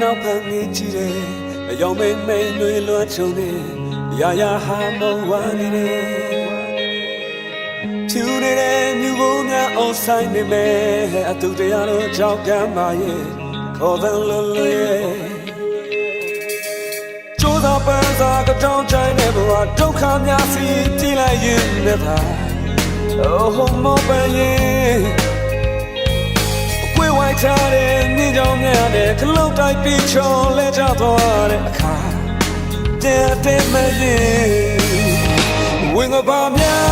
နောက်ဖန်ငေးကြည့်တယ်အယောင်မိန်မိန်လွေလွှမ်းချုံနေရာရာဟာမဝမ်းနေတယ်ဖြူနေတဲ့မြူကိုများအောင်ဆိုင်နေမယ်အတူတရားလို့ကြောက်ကမ်းပါရဲ့ခေါ်တဲ့လွတ်လွတ်ရဲ့ကြိုးစားပန်းစားကတောင်းချိုင်းနေဘဝဒုက္ခများစီကြည်လိုက်ရင်လည်းသာအိုးဟိုမော ခလုတ်တိုက်ပြီးချော်လဲကြသွားတဲ့အခါတဲ့တဲ့မရင်ဝင်ကပါများ